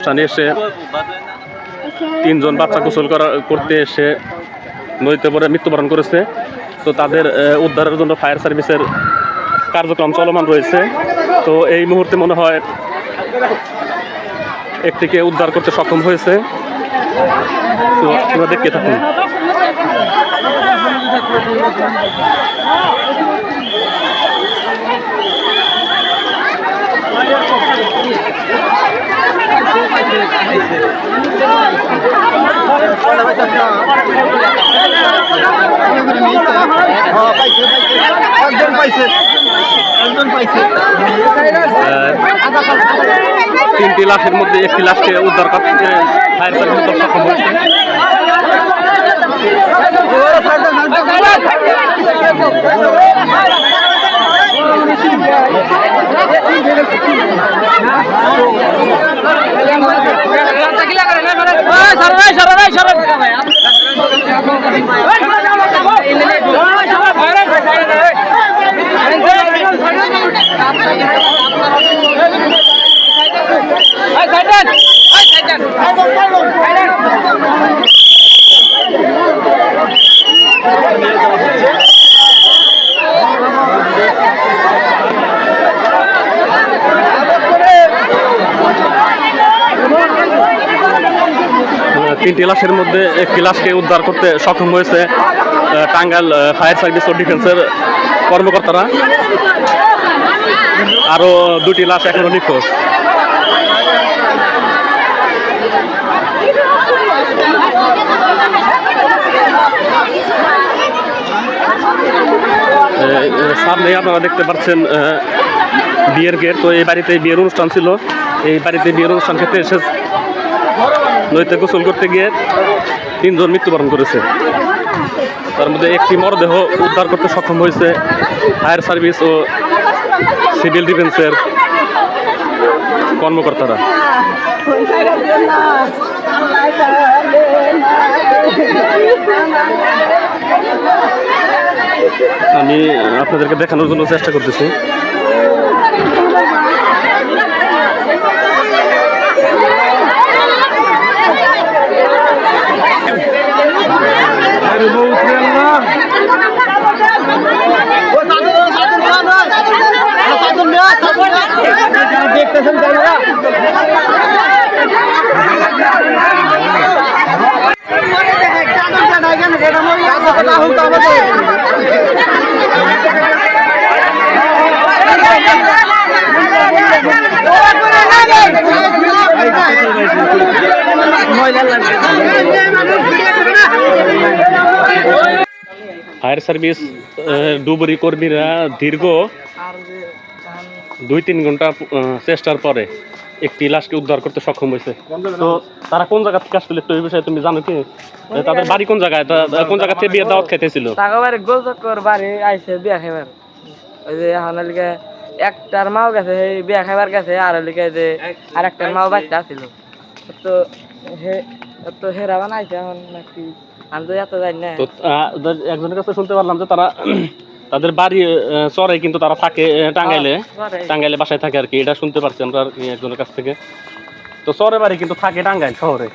স্থানে এসে তিনজন বাচ্চা গোসল করা, করতে এসে নদীতে পড়ে মৃত্যুবরণ করেছে। তো তাদের উদ্ধারের জন্য ফায়ার সার্ভিসের কার্যক্রম চলমান রয়েছে। তো এই মুহূর্তে মনে হয় একটিকে উদ্ধার করতে সক্ষম হয়েছে। তো আপনারা দেখতে থাকুন। তিনটি লাশের মধ্যে একটি লাশকে উদ্ধার করতে ফায়ার সার্ভিস দল সক্ষম হয়েছে। তিনটি লাশের মধ্যে একটি লাশকে উদ্ধার করতে সক্ষম হয়েছে টাঙ্গাইল ফায়ার সার্ভিস ও ডিফেন্সের কর্মকর্তারা। আরও দুটি লাশ এখনও নিখোঁজ। আহ, আপনারা দেখতে পাচ্ছেন বিয়ের গেট। তো এই বাড়িতে বিয়ের অনুষ্ঠান ছিল। এই বাড়িতে বিয়ের অনুষ্ঠান খেতে এসে নদীতে গোসল করতে গিয়ে তিনজন মৃত্যুবরণ করেছে। তার মধ্যে একটি মরদেহ উদ্ধার করতে সক্ষম হয়েছে ফায়ার সার্ভিস ও সিভিল ডিফেন্সের কর্মকর্তারা। আমি আপনাদেরকে দেখানোর জন্য চেষ্টা করতেছি। দেখতেছেন তারা ফায়ার সার্ভিস আহ, ডুবুরি কর্মীরা দীর্ঘ দুই তিন ঘণ্টা চেষ্টার পরে একটি লাশকে উদ্ধার করতে সক্ষম হয়েছে। তো তারা কোন জায়গা থেকে আসলে তো এই বিষয়ে তুমি জানো কি? তাদের বাড়ি কোন জায়গায়? কোন জায়গা থেকে বিয়ের দাওয়াত খাইতেছিল বাড়ি বিয়া খাইবার। ওই যে এখন একটার মাও গেছে সেই বিয়া খাইবার গেছে আর লিগে যে আর একটার মাও বাচ্চা আছিল। তো হে তো হেরা বানাইছে এখন নাকি? আমি তো এত জানি না। তো একজনের কাছে শুনতে পারলাম যে তারা তাদের বাড়ি চরে কিন্তু তারা থাকে টাঙ্গাইলে। টাঙ্গাইলে বাসায় থাকে আর কি এটা শুনতে পারছি আমরা আর কি একজনের কাছ থেকে। তো চরে বাড়ি কিন্তু থাকে টাঙ্গাইল শহরে।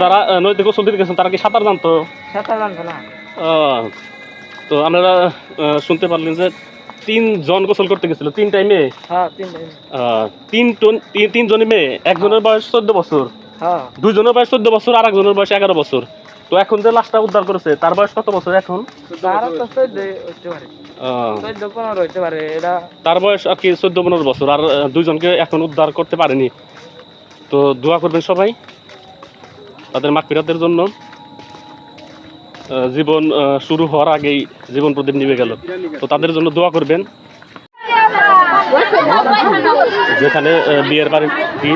তারা নদীতে গোসল দিতে গেছেন তারা কি সাঁতার জানতো? সাঁতার জানতো না। তো আপনারা শুনতে পারলেন যে তিনজন গোসল করতে গেছিল তিন টাইমে হ্যাঁ তিন টন তিন- তিনজনই মেয়ে একজনের বয়স চোদ্দ বছর। হ্যাঁ। দুইজনের বয়স চোদ্দ বছর আর একজনের বয়স এগারো বছর। তো এখন যে লাশটা উদ্ধার করেছে তার বয়স কত বছর এখন? তার বয়স আর কি চোদ্দ পনেরো বছর আর আহ, দুইজনকে এখন উদ্ধার করতে পারেনি। তো দোয়া করবেন সবাই তাদের মাকফিরাতের জন্য। জীবন শুরু হওয়ার আগেই জীবন প্রদীপ নিভে গেল। তো তাদের জন্য দোয়া করবেন। যেখানে বিয়ের বাড়িটি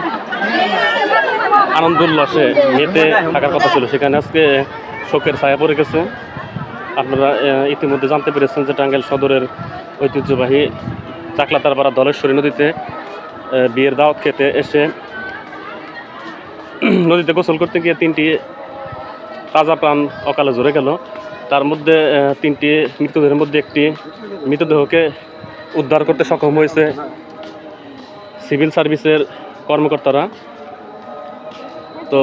আনন্দ উল্লাসে মেতে থাকার কথা ছিল। সেখানে আজকে শোকের ছায়া পড়ে গেছে। আপনারা ইতিমধ্যে জানতে পেরেছেন যে টাঙ্গাইল সদরের ঐতিহ্যবাহী চাকলাতারপাড়া ধলেশ্বরী নদীতে বিয়ের দাওয়াত খেতে এসে নদীতে গোসল করতে গিয়ে তিনটি তাজা প্রাণ অকালে ঝরে গেল। তার মধ্যে তিনটি মৃতদেহের মধ্যে একটি মৃতদেহকে উদ্ধার করতে সক্ষম হয়েছে সিভিল সার্ভিসের কর্মকর্তারা। তো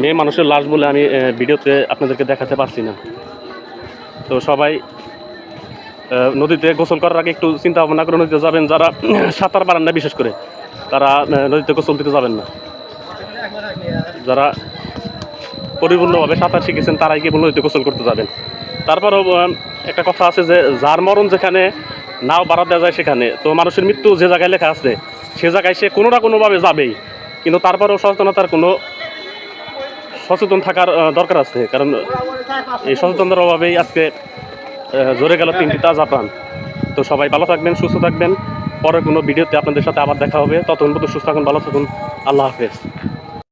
মেয়ে মানুষের লাশ বলে আমি ভিডিওতে আপনাদেরকে দেখাতে পারছি না। তো সবাই নদীতে গোসল করার আগে একটু চিন্তা ভাবনা করে নদীতে যাবেন, যারা সাঁতার পারেন না, বিশেষ করে, তারা নদীতে গোসল দিতে যাবেন না। যারা পরিপূর্ণভাবে সাঁতার শিখেছেন, তারাই কেবল নদীতে গোসল করতে যাবেন। তারপরও একটা কথা আছে যে, যার মরণ যেখানে, নাও বাড়া দেওয়া যায় সেখানে। তো মানুষের মৃত্যু যে জায়গায় লেখা আছে, সে জায়গায় সে কোনো না কোনোভাবে যাবেই। কিন্তু তারপরেও সচেতনতার কোনো সচেতন থাকার দরকার আছে। কারণ এই সচেতনতার অভাবেই আজকে জোরে গেল তিনটি তাজা প্রাণ তো সবাই ভালো থাকবেন, সুস্থ থাকবেন। পরে কোনো ভিডিওতে আপনাদের সাথে আবার দেখা হবে। ততক্ষণ পর্যন্ত সুস্থ থাকুন, ভালো থাকুন। আল্লাহ হাফেজ।